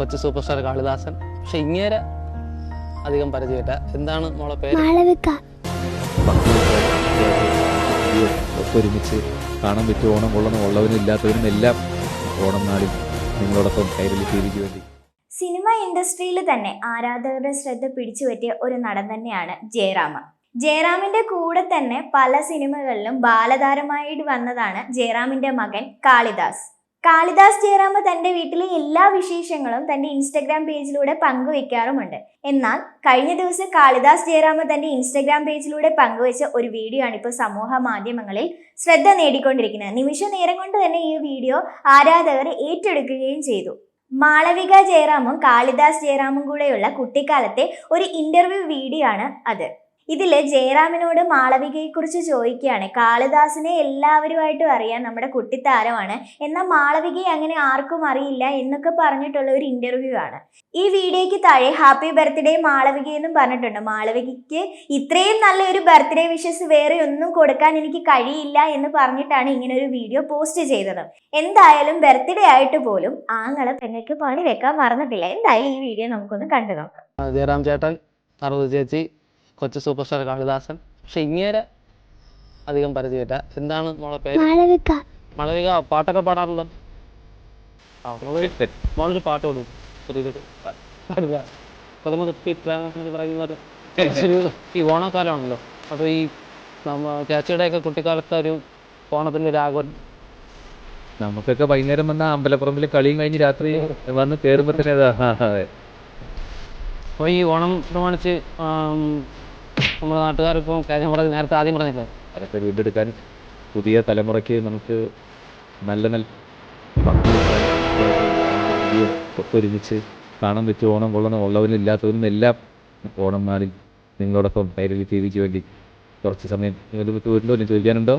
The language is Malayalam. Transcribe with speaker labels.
Speaker 1: കൊച്ചു സൂപ്പർ സ്റ്റാർ കാളിദാസൻ. പക്ഷെ ഇങ്ങേരെ അധികം പരിചയമില്ല. എന്താണ് മോളെ പേര്?
Speaker 2: മാളവിക.
Speaker 3: ഒക്കെ ഒരുമിച്ച് കാണാൻ പറ്റിയ ഓണം കൊള്ളണം ഉള്ളവനും ഇല്ലാത്തവരും എല്ലാം ഓണം നാളിൽ നിങ്ങളോടൊപ്പം കൈരളി ടിവിക്ക് വേണ്ടി.
Speaker 4: സിനിമ ഇൻഡസ്ട്രിയിൽ തന്നെ ആരാധകരുടെ ശ്രദ്ധ പിടിച്ചുപറ്റിയ ഒരു നടൻ തന്നെയാണ് ജയറാമ ജയറാമിന്റെ കൂടെ തന്നെ പല സിനിമകളിലും ബാലതാരമായിട്ട് വന്നതാണ് ജയറാമിന്റെ മകൻ കാളിദാസ്. കാളിദാസ് ജയറാമ തന്റെ വീട്ടിലെ എല്ലാ വിശേഷങ്ങളും തന്റെ ഇൻസ്റ്റഗ്രാം പേജിലൂടെ പങ്കുവെക്കാറുമുണ്ട്. എന്നാൽ കഴിഞ്ഞ ദിവസം കാളിദാസ് ജയറാമ തന്റെ ഇൻസ്റ്റഗ്രാം പേജിലൂടെ പങ്കുവെച്ച ഒരു വീഡിയോ ആണ് ഇപ്പോൾ സമൂഹ മാധ്യമങ്ങളിൽ ശ്രദ്ധ നേടിക്കൊണ്ടിരിക്കുന്നത്. നിമിഷ നേരം കൊണ്ട് തന്നെ ഈ വീഡിയോ ആരാധകർ ഏറ്റെടുക്കുകയും ചെയ്തു. മാളവിക ജയറാമും കാളിദാസ് ജയറാമും കൂടെയുള്ള കുട്ടിക്കാലത്തെ ഒരു ഇന്റർവ്യൂ വീഡിയോ ആണ് അത്. ഇതിൽ ജയറാമിനോട് മാളവികയെക്കുറിച്ച് ചോദിക്കുകയാണ്. കാളിദാസിനെ എല്ലാവരുമായിട്ടും അറിയാം നമ്മുടെ കുട്ടിത്താരമാണ്. എന്നാൽ മാളവികയെ അങ്ങനെ ആർക്കും അറിയില്ല എന്നൊക്കെ പറഞ്ഞിട്ടുള്ള ഒരു ഇന്റർവ്യൂ ആണ്. ഈ വീഡിയോയ്ക്ക് താഴെ ഹാപ്പി ബർത്ത്ഡേ മാളവിക എന്നും പറഞ്ഞിട്ടുണ്ട്. മാളവികയ്ക്ക് ഇത്രയും നല്ലൊരു ബർത്ത്ഡേ വിഷസ് വേറെ ഒന്നും കൊടുക്കാൻ എനിക്ക് കഴിയില്ല എന്ന് പറഞ്ഞിട്ടാണ് ഇങ്ങനെ ഒരു വീഡിയോ പോസ്റ്റ് ചെയ്തത്. എന്തായാലും ബർത്ത്ഡേ ആയിട്ട് പോലും ആങ്ങളെ പെങ്ങൾക്ക് പണി വെക്കാൻ മറന്നിട്ടില്ല. എന്തായാലും ഈ വീഡിയോ നമുക്കൊന്ന് കണ്ടു നോക്കാം.
Speaker 1: ജയറാം ചേട്ടൻ ചേച്ചി കൊച്ചു സൂപ്പർ സ്റ്റാർ കാളിദാസൻ. പക്ഷെ ഇങ്ങേരെ അധികം പരിചയമില്ല. എന്താണ് മോളെ പേര്?
Speaker 2: മാളവിക
Speaker 1: മളവിക പാട്ടൊക്കെ പാടാറുണ്ടോ? ആ മോളൊരു മോളൊരു പാട്ട് കൊടുക്കും എന്ന് ഈ ഓണക്കാലമാണല്ലോ. അപ്പോൾ ഈ നമ്മ ചേച്ചിയുടെയൊക്കെ കുട്ടിക്കാലത്തെ ഒരു ഓണത്തിന്റെ ഒരു ആഘോഷം
Speaker 3: നമുക്കൊക്കെ വൈകുന്നേരം വന്ന അമ്പലപ്പുറമ്പിൽ കളിയും കഴിഞ്ഞ് രാത്രി വന്ന് കയറുമ്പോൾ തന്നെ അതാ. അതെ.
Speaker 1: അപ്പോൾ ഈ ഓണം പ്രമാണിച്ച് നമ്മുടെ നാട്ടുകാർക്കും കാര്യം പറഞ്ഞ് നേരത്തെ ആദ്യം പറഞ്ഞില്ലേ?
Speaker 3: അതൊക്കെ വീണ്ടെടുക്കാൻ പുതിയ തലമുറയ്ക്ക് നമുക്ക് നല്ല നല്ല ഒരുമിച്ച് കാണാൻ വെച്ച് ഓണം കൊള്ളണം ഉള്ളവരും ഇല്ലാത്തവരും എല്ലാം ഓണം മാറി നിങ്ങളോടൊപ്പം ഡയറി ടി വിക്ക് വേണ്ടി കുറച്ച് സമയം ഒരു ചോദിക്കാനുണ്ടോ?